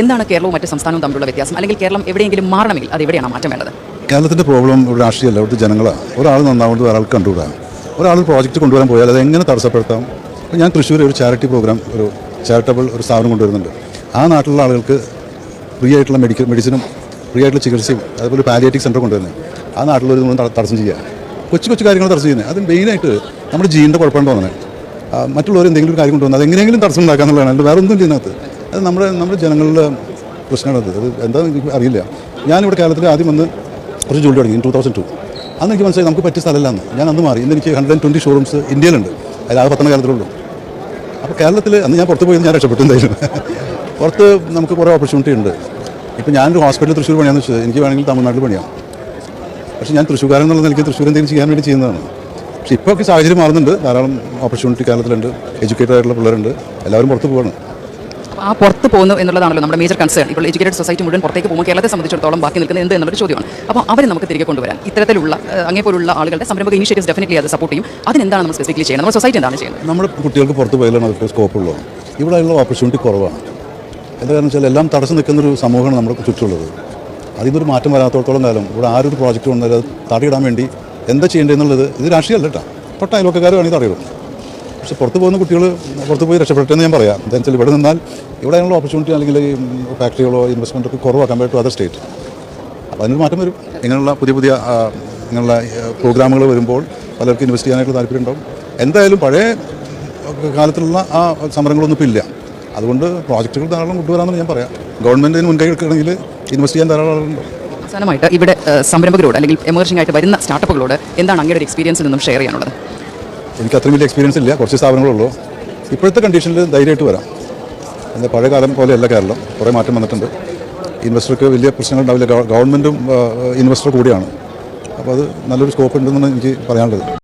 എന്താണ് കേരളവും മറ്റ് സംസ്ഥാനവും തമ്മിലുള്ള വ്യത്യാസം? അല്ലെങ്കിൽ കേരളം എവിടെയെങ്കിലും മാറണമെങ്കിൽ അത് എവിടെയാണ് മാറ്റം വേണ്ടത്? കേരളത്തിന്റെ പ്രോബ്ലം ഇവിടെ രാഷ്ട്രീയമല്ല ഇവിടുത്തെ ജനങ്ങളാണ് ഒരാൾ നന്നാവുന്നത് ഒരാൾക്ക് കണ്ടുകൂടാ. ഒരാൾ പ്രോജക്റ്റ് കൊണ്ടുവരാൻ പോയാൽ അത് എങ്ങനെ തടസ്സപ്പെടുത്താം? ഞാൻ തൃശ്ശൂർ ഒരു ചാരിറ്റി പ്രോഗ്രാം ഒരു ചാരിറ്റബിൾ ഒരു സ്ഥാപനം കൊണ്ടുവരുന്നുണ്ട്. ആ നാട്ടിലുള്ള ആളുകൾക്ക് ഫ്രീ ആയിട്ടുള്ള മെഡിക്കൽ മെഡിസിനും ഫ്രീ ആയിട്ടുള്ള ചികിത്സയും അതുപോലെ പാലിയേറ്റീവ് സെന്റർ കൊണ്ടുവരുന്നത് ആ നാട്ടിലൊരു തടസ്സം ചെയ്യുക കൊച്ചു കൊച്ചു കാര്യങ്ങൾ തടസ്സം ചെയ്യുന്നത് അത് മെയിനായിട്ട് നമ്മുടെ ജീന്റെ കുഴപ്പമുണ്ടോ തോന്നുന്നത് മറ്റുള്ളവർ എന്തെങ്കിലും ഒരു കാര്യം കൊണ്ടുവന്നത് അത് എങ്ങനെയെങ്കിലും തടസ്സം ഉണ്ടാക്കുക എന്നുള്ളതാണ് വേറെ ഒന്നും ഇതിനകത്ത്. അത് നമ്മുടെ നമ്മുടെ ജനങ്ങളുടെ പ്രശ്നമാണത് അത്. എന്താണെന്ന് എനിക്ക് അറിയില്ല. ഞാനിവിടെ കേരളത്തിൽ ആദ്യം വന്ന് കുറച്ച് ജോലി തുടങ്ങി ടൂ തൗസൻഡ് ടു അന്ന് എനിക്ക് മനസ്സിലായി നമുക്ക് പറ്റിയ സ്ഥലമല്ലാന്ന് ഞാൻ അന്ന് മാറി. ഇന്ന് എനിക്ക് ഹൺഡ്രഡ് ട്വന്റി ഷോറൂംസ് ഇന്ത്യയിലുണ്ട്. അതിൽ ആ പത്തൊമ്പത് കേരളത്തിലുള്ളൂ. അപ്പോൾ കേരളത്തിൽ അന്ന് ഞാൻ പുറത്ത് പോയി ഞാൻ രക്ഷപ്പെട്ടു എന്തായാലും. പുറത്ത് നമുക്ക് കുറേ ഓപ്പർച്യൂണിറ്റി ഉണ്ട്. ഇപ്പോൾ ഞാനൊരു ഹോസ്പിറ്റൽ തൃശ്ശൂർ പണിയാന്ന് വെച്ചത്. എനിക്ക് വേണമെങ്കിൽ തമിഴ്നാട്ടിൽ പണിയാം. പക്ഷേ ഞാൻ തൃശ്ശൂർക്കാരൻ എന്നുള്ള നിലയ്ക്ക് തൃശ്ശൂർ എന്തെങ്കിലും ചെയ്യാൻ വേണ്ടി ചെയ്യുന്നതാണ്. പക്ഷേ ഇപ്പോൾ ഒക്കെ സാഹചര്യം മാറുന്നുണ്ട്. ധാരാളം ഓപ്പർച്യൂണിറ്റി കേരളത്തിലുണ്ട്. എഡ്യൂക്കേറ്റഡ് ആയിട്ടുള്ള പിള്ളേരുണ്ട്. എല്ലാവരും പുറത്ത് പോവാണ്. ആ പുറത്ത് പോകുന്നു എന്നുള്ളതാണല്ലോ നമ്മുടെ മേജർ കൺസേൺ ഇപ്പോൾ എഡ്യൂക്കേറ്റഡ് സൊസൈറ്റി മുഴുവൻ പുറത്തേക്ക് പോകുമ്പോൾ കേരളത്തെ സംബന്ധിച്ചിടത്തോളം ബാക്കി നിൽക്കുന്നത് എന്ത് എന്നുള്ളൊരു ചോദ്യമാണ്. അപ്പോൾ അവരെ നമുക്ക് തിരികെ കൊണ്ടുവരാൻ ഇത്തരത്തിലുള്ള ഏഹ്, അങ്ങേപോലുള്ള ആളുകളുടെ സംരംഭക ഇനിഷ്യേറ്റീവ്സ് ഡെഫിനറ്റ്ലി അത് സപ്പോർട്ട് ചെയ്യും. അതിനെന്താണ് നമ്മൾ സ്പെസിഫിക്കലി ചെയ്യുന്നത്? നമ്മുടെ സൊസൈറ്റി എന്താണ് ചെയ്യുന്നത്? നമ്മുടെ കുട്ടികൾക്ക് പുറത്ത് പോയാലാണ് അവർക്ക് സ്കോപ്പ് ഉള്ളത്. ഇവിടെയുള്ള ഓപ്പർച്യൂണിറ്റി കുറവാണ്. എന്താ കാരണം വെച്ചാൽ എല്ലാം തടസ്സം നിൽക്കുന്നൊരു സമൂഹമാണ് നമ്മുടെ ചുറ്റുള്ളത് അതിനൊരു മാറ്റം വരാത്തോളം കാലം ഇവിടെ ആരൊരു പ്രോജക്റ്റ് വന്നാലും തടയിടാൻ വേണ്ടി എന്താ ചെയ്യേണ്ടതെന്നുള്ളത് ഇത് രാഷ്ട്രീയമല്ല കേട്ടോ. തൊട്ട അയൽവക്കക്കാർ വേണമെങ്കിൽ തടയിടും പക്ഷെ പുറത്ത് പോകുന്ന കുട്ടികൾ പുറത്ത് പോയി രക്ഷപ്പെട്ടെന്ന് ഞാൻ പറയാം. എന്താ വെച്ചാൽ ഇവിടെ നിന്നാൽ ഇവിടെ അതിനുള്ള ഓപ്പർച്യൂണിറ്റി അല്ലെങ്കിൽ ഫാക്ടറികളോ ഇൻവെസ്റ്റ്മെന്റ് ഒക്കെ കുറവാണ് കമ്പയർ ടു അതർ സ്റ്റേറ്റ് അപ്പോൾ അതിനൊരു മാറ്റം വരും. ഇങ്ങനെയുള്ള പുതിയ പുതിയ ഇങ്ങനെയുള്ള പ്രോഗ്രാമുകൾ വരുമ്പോൾ പലർക്കും ഇൻവെസ്റ്റ് ചെയ്യാനായിട്ട് താല്പര്യം ഉണ്ടാവും. എന്തായാലും പഴയ കാലത്തുള്ള ആ സമരങ്ങളൊന്നും ഇപ്പോൾ ഇല്ല. അതുകൊണ്ട് പ്രോജക്റ്റുകൾ ധാരാളം കൊണ്ടുവരാമെന്ന് ഞാൻ പറയാം. ഗവൺമെന്റിന് മുൻകൈ എടുക്കണമെങ്കിൽ ഇൻവെസ്റ്റ് ചെയ്യാൻ ധാരാളം ആളുകളുണ്ട്. അവസാനമായിട്ട് ഇവിടെ സംരംഭകരോട് അല്ലെങ്കിൽ എമേർജിംഗ് ആയിട്ട് വരുന്ന സ്റ്റാർട്ടപ്പുകളോട് എന്താണ് അങ്ങയുടെ ഒരു എക്സ്പീരിയൻസിൽ നിന്നും ഷെയർ ചെയ്യാനുള്ളത്? എനിക്ക് അത്രയും വലിയ എക്സ്പീരിയൻസ് ഇല്ല. കുറച്ച് സ്ഥാപനങ്ങളുള്ളൂ. ഇപ്പോഴത്തെ കണ്ടീഷനിൽ ധൈര്യമായിട്ട് വരാം. എന്താ പഴയ കാലം പോലെയല്ല കേരളം. കുറേ മാറ്റം വന്നിട്ടുണ്ട്. ഇൻവെസ്റ്റർക്ക് വലിയ പ്രശ്നങ്ങൾ ഉണ്ടാവില്ല ഗവൺമെന്റും ഇൻവെസ്റ്റർ കൂടിയാണ്. അപ്പോൾ അത് നല്ലൊരു സ്കോപ്പ് ഉണ്ടെന്നാണ് എനിക്ക് പറയാനുള്ളത്.